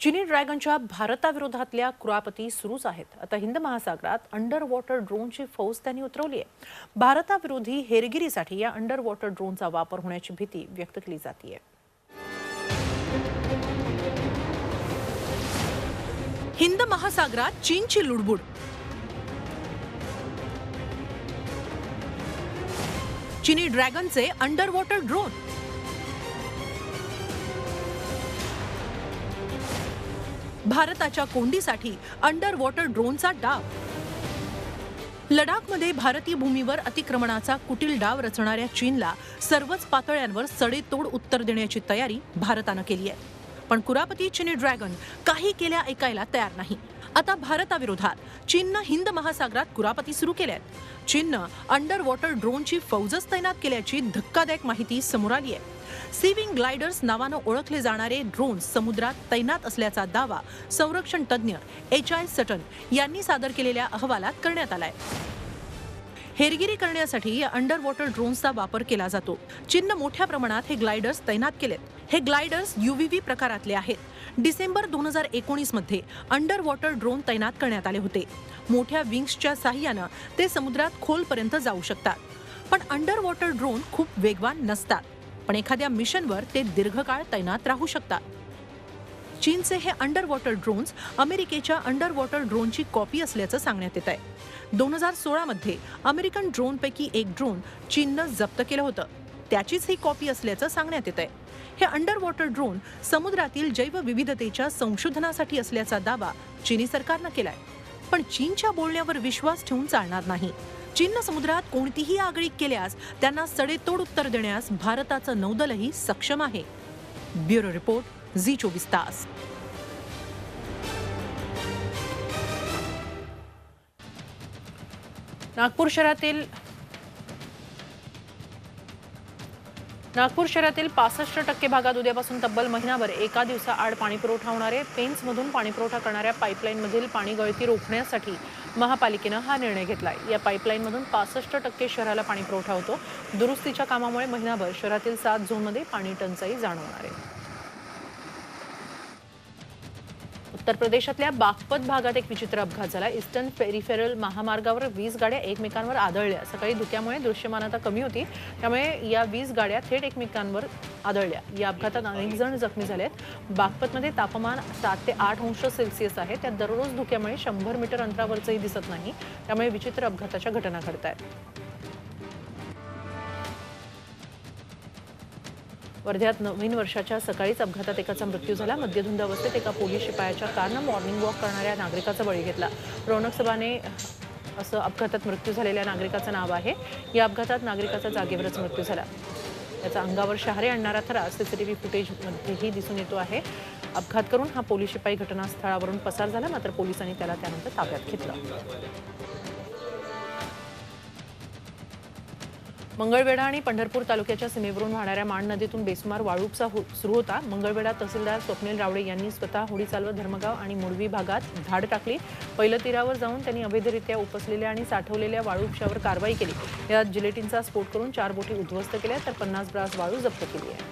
चिनी ड्रॅगनच्या भारताविरोधातल्या कुरापती सुरूच आहेत. आता हिंद महासागरात अंडर वॉटर ड्रोनची फौज त्यांनी उतरवली आहे भारताविरोधी हेरगिरीसाठी या अंडर वॉटर ड्रोनचा वापर होण्याची भीती व्यक्त केली जाते हिंद महासागरात चीनची लुडबुड. चिनी ड्रॅगनचे अंडर वॉटर ड्रोन भारताच्या कोंडीसाठी अंडर वॉटर ड्रोनचा डाव. लडाखमध्ये भारतीय भूमीवर अतिक्रमणाचा कुटील डाव रचणाऱ्या चीनला सर्वच पातळ्यांवर सडेतोड उत्तर देण्याची तयारी भारतानं केली आहे. पण कुरापती चिनी ड्रॅगन काही केल्या ऐकायला तयार नाही. आता भारताविरोधात चीननं हिंद महासागरात कुरापती सुरू केल्या आहेत चीननं अंडर वॉटर ड्रोनची फौजच तैनात केल्याची धक्कादायक माहिती समोर आली आहे. सीविंग ग्लायडर्स नावानं ओळखले जाणारे ड्रोन समुद्रात तैनात असल्याचा दावा संरक्षण तज्ज्ञ एच आय सटन यांनी सादर केलेल्या अहवालात करण्यात आलाय. हेरगिरी करण्यासाठी या अंडर वॉटर ड्रोन्सचा वापर केला जातो. चीननं मोठ्या प्रमाणात हे ग्लायडर्स तैनात केलेत. हे ग्लायडर्स युव्हीव्ही प्रकारातले आहेत. डिसेंबर दोन हजार एकोणीसमध्ये अंडर वॉटर ड्रोन तैनात करण्यात आले होते. मोठ्या विंग्सच्या साह्यानं ते समुद्रात खोलपर्यंत जाऊ शकतात. पण अंडर वॉटर ड्रोन खूप वेगवान नसतात. पण एखाद्या मिशनवर ते दीर्घकाळ तैनात राहू शकतात. चीनचे हे अंडर वॉटर ड्रोन्स अमेरिकेच्या अंडर वॉटर ड्रोनची कॉपी असल्याचं सांगण्यात येत आहे दोन हजार सोळामध्ये अमेरिकन ड्रोनपैकी एक ड्रोन चीननं जप्त केलं होतं. त्याचीच ही कॉपी असल्याचं सांगण्यात येत आहे हे अंडर वॉटर ड्रोन समुद्रातील जैवविविधतेच्या संशोधनासाठी असल्याचा दावा चीनी सरकारनं केलाय. पण चीनच्या बोलण्यावर विश्वास ठेवून चालणार नाही. चीननं समुद्रात कोणतीही आगळीक केल्यास त्यांना सडेतोड उत्तर देण्यास भारताचं नौदलही सक्षम आहे. ब्युरो रिपोर्ट झी चोवीस तास नागपूर शहरातील नागपूर शहरातील पासष्ट टक्के भागात उद्यापासून तब्बल महिनाभर एका दिवसाआड पाणीपुरवठा होणारे पेन्समधून पाणीपुरवठा करणाऱ्या पाईपलाईनमधील पाणी गळती रोखण्यासाठी महापालिकेनं हा निर्णय घेतलाय. या पाईपलाईनमधून पासष्ट टक्के शहराला पाणीपुरवठा होतो. दुरुस्तीच्या कामामुळे महिनाभर शहरातील सात झोनमध्ये पाणी टंचाई जाणवणार आहे. उत्तर प्रदेशातल्या बागपत भागात एक विचित्र अपघात झाला. इस्टर्न पेरिफेरल महामार्गावर वीस गाड्या एकमेकांवर आदळल्या. सकाळी धुक्यामुळे दृश्यमानता कमी होती. त्यामुळे या वीस गाड्या थेट एकमेकांवर आदळल्या. या अपघातात अनेक जण जखमी झालेत. बागपतमध्ये तापमान सात ते आठ अंश सेल्सिअस आहे. त्यात दररोज धुक्यामुळे शंभर मीटर अंतरावरचंही दिसत नाही. त्यामुळे विचित्र अपघाताच्या घटना घडत आहेत वर्ध्यात नवीन वर्षाच्या सकाळीच अपघातात एकाचा मृत्यू झाला. मद्यधुंद अवस्थेत एका पोलीस शिपायाच्या कारनं मॉर्निंग वॉक करणाऱ्या नागरिकाचा बळी घेतला. रौनक सभाने असं अपघातात मृत्यू झालेल्या नागरिकाचं नाव आहे. या अपघातात नागरिकाचा जागेवरच मृत्यू झाला. त्याचा अंगावर शहारे आणणारा थरा सीसीटीव्ही फुटेजमध्येही दिसून येतो आहे. अपघात करून हा पोलीस शिपाई घटनास्थळावरून पसार झाला मात्र पोलिसांनी त्याला त्यानंतर ताब्यात घेतलं. मंगळवेढा आणि पंढरपूर तालुक्याच्या सीमेवरून वाहणाऱ्या माण नदीतून बेसुमार वाळूपचा हो- सुरू होता. मंगळवेढा तहसीलदार स्वप्नील रावळे यांनी स्वतः होडी चालवत धर्मगाव आणि मुळवी भागात धाड टाकली. पहिलं तीरावर जाऊन त्यांनी अवैधरित्या उपसलेल्या आणि साठवलेल्या वाळूपशावर कारवाई केली. यात जिलेटिनचा स्फोट करून चार बोटी उद्ध्वस्त केल्या तर पन्नास ब्रास वाळू जप्त केली आहे.